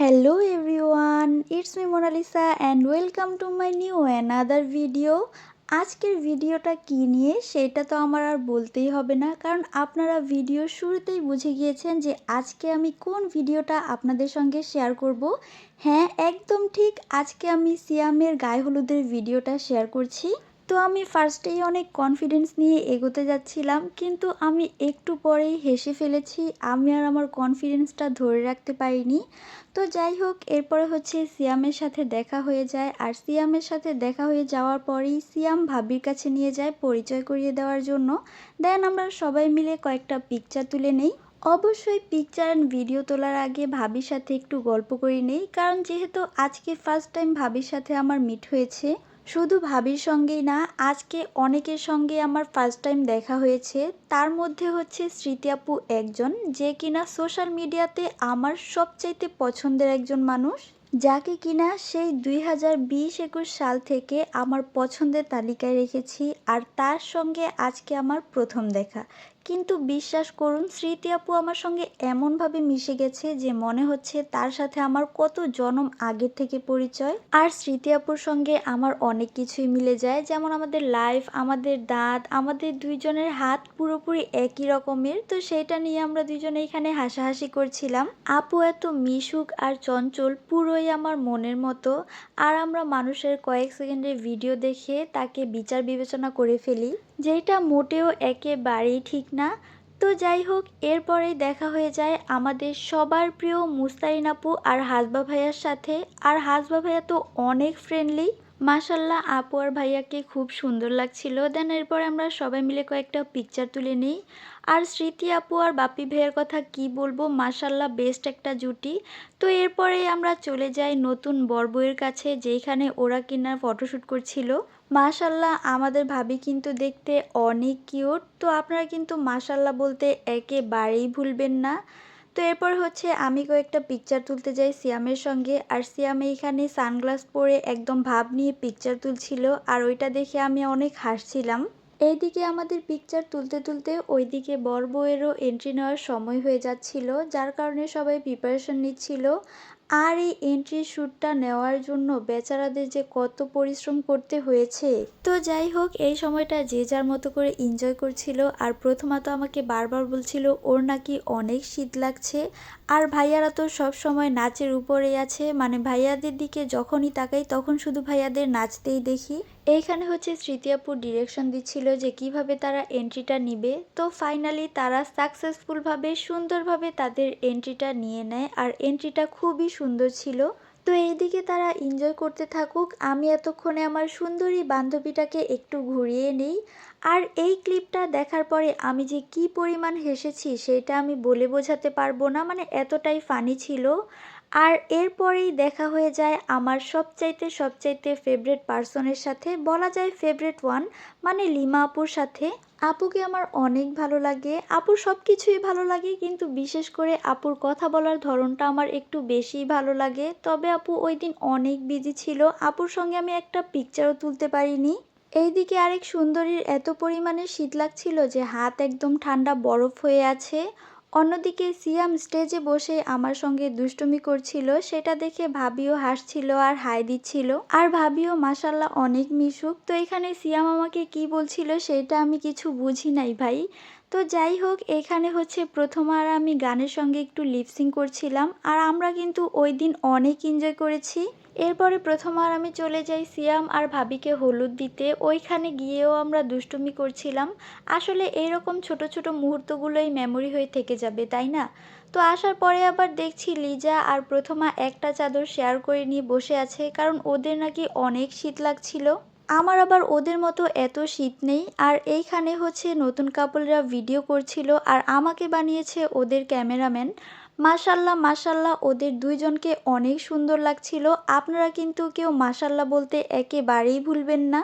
Hello everyone, it's me Monalisa and welcome to my new another video আজকের ভিডিওটা কী নিয়ে সেটা তো আমার আর বলতেই হবে না কারণ আপনারা ভিডিও শুরুতেই বুঝে গিয়েছেন যে আজকে আমি কোন ভিডিওটা আপনাদের সঙ্গে শেয়ার করব। হ্যাঁ একদম ঠিক আজকে আমি সিয়ামের গায়ে হলুদের ভিডিওটা শেয়ার করছি। তো আমি ফার্স্টেই অনেক কনফিডেন্স নিয়ে এগোতে যাচ্ছিলাম, কিন্তু আমি একটু পরেই হেসে ফেলেছি, আমি আর আমার কনফিডেন্সটা ধরে রাখতে পারিনি। তো যাই হোক, এরপরে হচ্ছে সিয়ামের সাথে দেখা হয়ে যায়, আর সিয়ামের সাথে দেখা হয়ে যাওয়ার পরেই সিয়াম ভাবির কাছে নিয়ে যায় পরিচয় করিয়ে দেওয়ার জন্য। দেন আমরা সবাই মিলে কয়েকটা পিকচার তুলে নেই। অবশ্যই পিকচার অ্যান্ড ভিডিও তোলার আগে ভাবির সাথে একটু গল্প করি নেই, কারণ যেহেতু আজকে ফার্স্ট টাইম ভাবির সাথে আমার মিট হয়েছে শুধু ভাবির সঙ্গেই না, আজকে অনেকের সঙ্গে আমার ফার্স্ট টাইম দেখা হয়েছে। তার মধ্যে হচ্ছে স্মৃতি আপু একজন, যে কিনা সোশ্যাল মিডিয়াতে আমার সবচাইতে পছন্দের একজন মানুষ। যাকে কিনা সেই দুই হাজার বিশ একুশ সাল থেকে আমার পছন্দের তালিকায় রেখেছি আর তার সঙ্গে আজকে আমার প্রথম দেখা। কিন্তু বিশ্বাস করুন, স্মৃতি আপু আমার সঙ্গে এমনভাবে মিশে গেছে যে মনে হচ্ছে তার সাথে আমার কত জনম আগের থেকে পরিচয়। আর স্মৃতি আপুর সঙ্গে আমার অনেক কিছুই মিলে যায়, যেমন আমাদের লাইফ আমাদের দাঁত, আমাদের দুইজনের হাত পুরোপুরি একই রকমের। তো সেটা নিয়ে আমরা দুইজনে এখানে হাসাহাসি করছিলাম। আপু এত মিশুক আর চঞ্চল পুরোই আমার মনের মতো, আর আমরা মানুষের কয়েক সেকেন্ডের ভিডিও দেখে তাকে বিচার বিবেচনা করে ফেলি যেটা মোটেও একেবারেই ঠিক না। তো যাই হোক এরপরেই দেখা হয়ে যায় আমাদের সবার প্রিয় মুস্তারিন আপু আর হাসবা ভাইয়ার সাথে। আর হাসবা ভাইয়া তো অনেক ফ্রেন্ডলি মাসাল্লাহ আপু আর ভাইয়াকে খুব সুন্দর লাগছিল। দেন এরপর আমরা সবাই মিলে কয়েকটা পিকচার তুলে নিই। আর স্মৃতি আপু আর বাপি ভাইয়ের কথা কি বলব? মাসাল্লাহ বেস্ট একটা জুটি। তো এরপরে আমরা চলে যাই নতুন বরবইয়ের কাছে যেখানে ওরা কিনার ফটোশ্যুট করছিল। মাশাল্লাহ আমাদের ভাবি কিন্তু দেখতে অনেক কিউট তো আপনারা কিন্তু মাশাল্লাহ বলতে একেবারেই ভুলবেন না। তো এরপর হচ্ছে আমি কয়েকটা পিকচার তুলতে যাই সিয়ামের সঙ্গে। আর সিয়াম এইখানে সানগ্লাস পরে একদম ভাব নিয়ে পিকচার তুলছিল। আর ওইটা দেখে আমি অনেক হাসছিলাম। এইদিকে আমাদের পিকচার তুলতে তুলতে ওইদিকে বর বউয়েরও এন্ট্রি নেওয়ার সময় হয়ে যাচ্ছিল, যার কারণে সবাই প্রিপারেশন নিচ্ছিল। আর এই এন্ট্রি শ্যুটটা নেওয়ার জন্য বেচারাদের যে কত পরিশ্রম করতে হয়েছে। তো যাই হোক, এই সময়টা যে যার মতো করে এনজয় করছিল, আর প্রথমত আমাকে বারবার বলছিল, ওর নাকি অনেক শীত লাগছে। আর ভাইয়ারা তো সব সময় নাচের উপরে আছে। মানে ভাইয়াদের দিকে যখনই তাকাই, তখন শুধু ভাইয়াদের নাচতেই দেখি। এইখানে হচ্ছে স্মৃতিয়াপুর ডিরেকশন দিচ্ছিল যে কীভাবে তারা এন্ট্রিটা নিবে। তো ফাইনালি তারা সাকসেসফুলভাবে সুন্দরভাবে তাদের এন্ট্রিটা নিয়ে নেয় আর এন্ট্রিটা খুবই সুন্দর ছিল। তো এইদিকে তারা এনজয় করতে থাকুক। আমি এতক্ষণে আমার সুন্দরী বান্ধবীটাকে একটু ঘুরিয়ে নিই। আর এই ক্লিপটা দেখার পরে আমি যে কি পরিমাণ হেসেছি সেটা আমি বলে বোঝাতে পারব না। মানে এতটাই ফানি ছিল। আর এরপরেই দেখা হয়ে যায় আমার সবচাইতে সবচাইতে ফেভারেট পার্সনের সাথে, বলা যায় ফেভারেট ওয়ান মানে লিমা আপুর সাথে। আপুকে আমার অনেক ভালো লাগে, আপুর সব কিছুই ভালো লাগে, কিন্তু বিশেষ করে আপুর কথা বলার ধরনটা আমার একটু বেশিই ভালো লাগে। তবে আপু ওই দিন অনেক বিজি ছিল, আপুর সঙ্গে আমি একটা পিকচারও তুলতে পারিনি। এইদিকে আরেক সুন্দরীর এত পরিমাণে শীত লাগছিল যে হাত একদম ঠান্ডা বরফ হয়ে আছে। অন্যদিকে সিয়াম স্টেজে বসে আমার সঙ্গে দুষ্টুমি করছিল, সেটা দেখে ভাবিও হাসছিল আর হাই দিচ্ছিল। আর ভাবিও মাসাল্লাহ অনেক মিশুক। তো এখানে সিয়াম আমাকে কি বলছিল সেটা আমি কিছু বুঝি নাই ভাই। তো যাই হোক, এখানে হচ্ছে প্রথম আর আমি গানের সঙ্গে একটু লিপসিং করছিলাম। আর আমরা কিন্তু ওই দিন অনেক এনজয় করেছি। এরপরে প্রথম আর আমি চলে যাই সিয়াম আর ভাবিকে হলুদ দিতে। ওইখানে গিয়েও আমরা দুষ্টুমি করছিলাম। আসলে এইরকম ছোট ছোট মুহূর্তগুলোই মেমোরি হয়ে থেকে যাবে, তাই না? তো আসার পরে আবার দেখছি লিজা আর প্রথমা একটা চাদর শেয়ার করে নিয়ে বসে আছে, কারণ ওদের নাকি অনেক শীত লাগছিল। আমার আবার ওদের মতো এত শীত নেই। আর এইখানে হচ্ছে নতুন কাপড়রা ভিডিও করছিল আর আমাকে বানিয়েছে ওদের ক্যামেরাম্যান মাশাল্লাহ মাশাল্লাহ, ওদের দুইজনকে অনেক সুন্দর লাগছিল। আপনারা কিন্তু কেউ মাশাল্লাহ বলতে একেবারেই ভুলবেন না।